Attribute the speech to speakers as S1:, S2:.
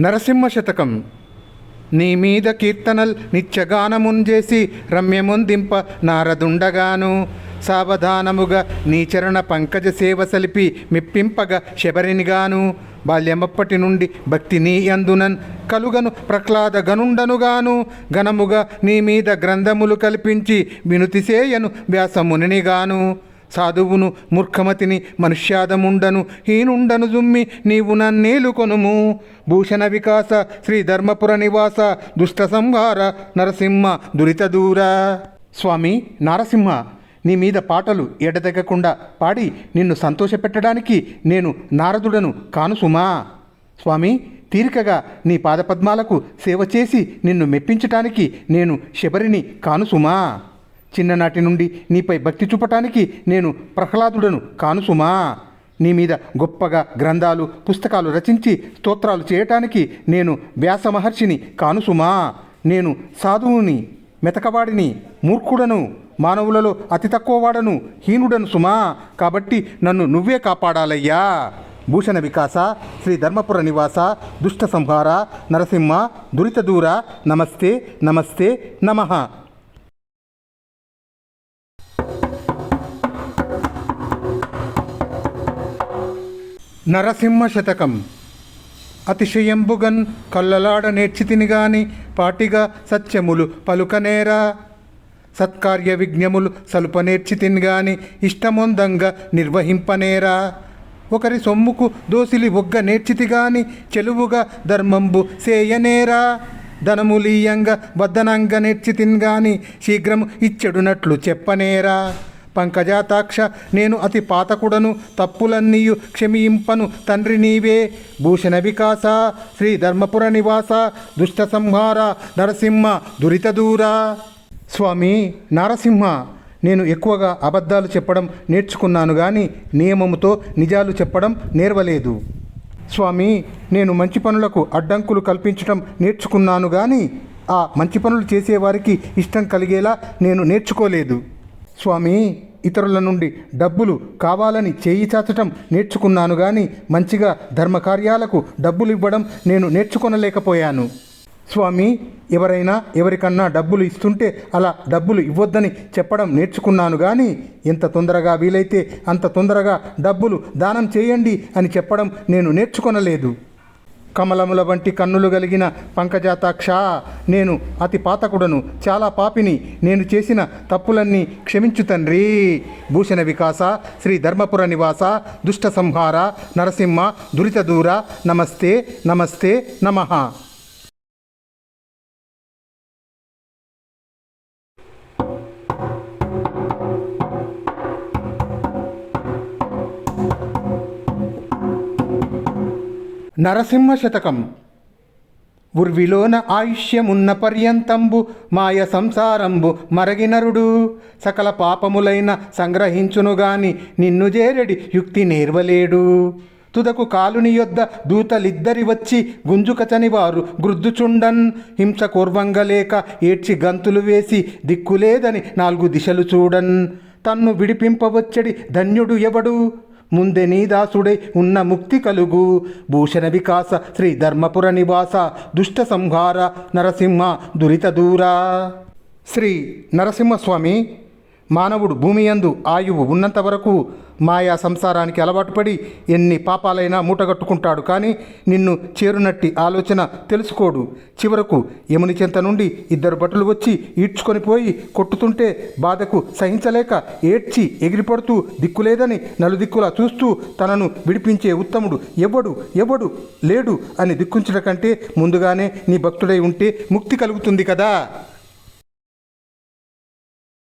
S1: నరసింహ శతకం. నీ మీద కీర్తనల్ నిత్యగానముంజేసి రమ్యముందింప నారదుండగాను. సావధానముగా నీ చరణ పంకజ సేవ సలిపి మెప్పింపగా శబరినిగాను. బాల్యమప్పటి నుండి భక్తి నీ అందునన్ కలుగను ప్రహ్లాద గనుండనుగాను. ఘనముగా నీ మీద గ్రంథములు కల్పించి వినుతిసేయను వ్యాసమునిగాను సాధువును మూర్ఖమతిని మనుష్యాదముండను హీనుండను జుమ్మి నీవు నన్నేలు కొనుము. భూషణ వికాస శ్రీ ధర్మపుర నివాస దుష్ట సంహార నరసింహ దురిత దూర. స్వామి నారసింహ నీ మీద పాటలు ఎడతెగకుండా పాడి నిన్ను సంతోషపెట్టడానికి నేను నారదుడను కానుసుమా? స్వామి తీరికగా నీ పాదపద్మాలకు సేవ చేసి నిన్ను మెప్పించటానికి నేను శబరిని కానుసుమా? చిన్ననాటి నుండి నీపై భక్తి చూపటానికి నేను ప్రహ్లాదుడను కానుసుమా? నీ మీద గొప్పగా గ్రంథాలు పుస్తకాలు రచించి స్తోత్రాలు చేయటానికి నేను వ్యాస మహర్షిని కానుసుమా? నేను సాధువుని మెతకవాడిని మూర్ఖుడను మానవులలో అతి తక్కువ వాడను హీనుడను సుమా? కాబట్టి నన్ను నువ్వే కాపాడాలయ్యా. భూషణ వికాస శ్రీ ధర్మపుర నివాస దుష్ట సంహార నరసింహ దురిత దూర నమస్తే నమస్తే నమః. నరసింహ శతకం. అతిశయంబుగన్ కల్లలాడ నేర్చితిని గాని పాటిగా సత్యములు పలుకనేరా. సత్కార్య విజ్ఞములు సలుప నేర్చితిని గాని ఇష్టమొందంగా నిర్వహింపనేరా. ఒకరి సొమ్ముకు దోసిలి ఒగ్గ నేర్చితి గాని చెలువుగా ధర్మంబు సేయనేరా. ధనములీయంగా వద్దనంగ నేర్చితిన్ గాని శీఘ్రము ఇచ్చెడునట్లు చెప్పనేరా. పంకజాతాక్ష నేను అతి పాతకుడను తప్పులన్నీయు క్షమింపను తండ్రి నీవే. భూషణ వికాస శ్రీ ధర్మపుర నివాస దుష్ట సంహార నరసింహ దురిత దూరా స్వామి నారసింహ నేను ఎక్కువగా అబద్ధాలు చెప్పడం నేర్చుకున్నాను కానీ నియమముతో నిజాలు చెప్పడం నేర్వలేదు. స్వామి నేను మంచి పనులకు అడ్డంకులు కల్పించడం నేర్చుకున్నాను కానీ ఆ మంచి పనులు చేసేవారికి ఇష్టం కలిగేలా నేను నేర్చుకోలేదు. స్వామి ఇతరుల నుండి డబ్బులు కావాలని చేయి చాచటం నేర్చుకున్నాను కానీ మంచిగా ధర్మకార్యాలకు డబ్బులు ఇవ్వడం నేను నేర్చుకొనలేకపోయాను. స్వామి ఎవరైనా ఎవరికన్నా డబ్బులు ఇస్తుంటే అలా డబ్బులు ఇవ్వొద్దని చెప్పడం నేర్చుకున్నాను కానీ ఎంత తొందరగా వీలైతే అంత తొందరగా డబ్బులు దానం చేయండి అని చెప్పడం నేను నేర్చుకొనలేదు. కమలముల వంటి కన్నులు కలిగిన పంకజాతాక్ష. నేను అతి పాతకుడను చాలా పాపిని నేను చేసిన తప్పులన్నీ క్షమించు తండ్రి. భూషణ వికాస శ్రీ ధర్మపుర నివాస దుష్ట సంహార నరసింహ దురిత దూర నమస్తే నమస్తే నమః. నరసింహ శతకం. ఉర్విలోన ఆయుష్యమున్న పర్యంతంబు మాయ సంసారంబు మరగినరుడు. సకల పాపములైన సంగ్రహించునుగాని నిన్ను చేరడి యుక్తి నేర్వలేడు. తుదకు కాలుని యొద్ద దూతలిద్దరి వచ్చి గుంజుకచని వారు గృద్దుచుండన్ హింస కోర్వంగలేక ఏడ్చి గంతులు వేసి దిక్కులేదని నాలుగు దిశలు చూడన్. తన్ను విడిపింపవచ్చడి ధన్యుడు ఎవడు? ముందే నీదాసుడే ఉన్న ముక్తి కలుగు. భూషణ వికాస శ్రీ ధర్మపుర నివాస దుష్ట సంహార నరసింహ దురిత దూరా. శ్రీ నరసింహస్వామి మానవుడు భూమి యందు ఆయువు ఉన్నంత వరకు మాయా సంసారానికి అలవాటు పడి ఎన్ని పాపాలైనా మూటగట్టుకుంటాడు కానీ నిన్ను చేరునట్టి ఆలోచన తెలుసుకోడు. చివరకు యముని చెంత నుండి ఇద్దరు భటులు వచ్చి ఈడ్చుకొని పోయి కొట్టుతుంటే బాధకు సహించలేక ఏడ్చి ఎగిరిపడుతూ దిక్కులేదని నలుదిక్కులా చూస్తూ తనను విడిపించే ఉత్తముడు ఎవడు? ఎవడు లేడు అని దిక్కుంచడం కంటే ముందుగానే నీ భక్తుడై ఉంటే ముక్తి కలుగుతుంది కదా.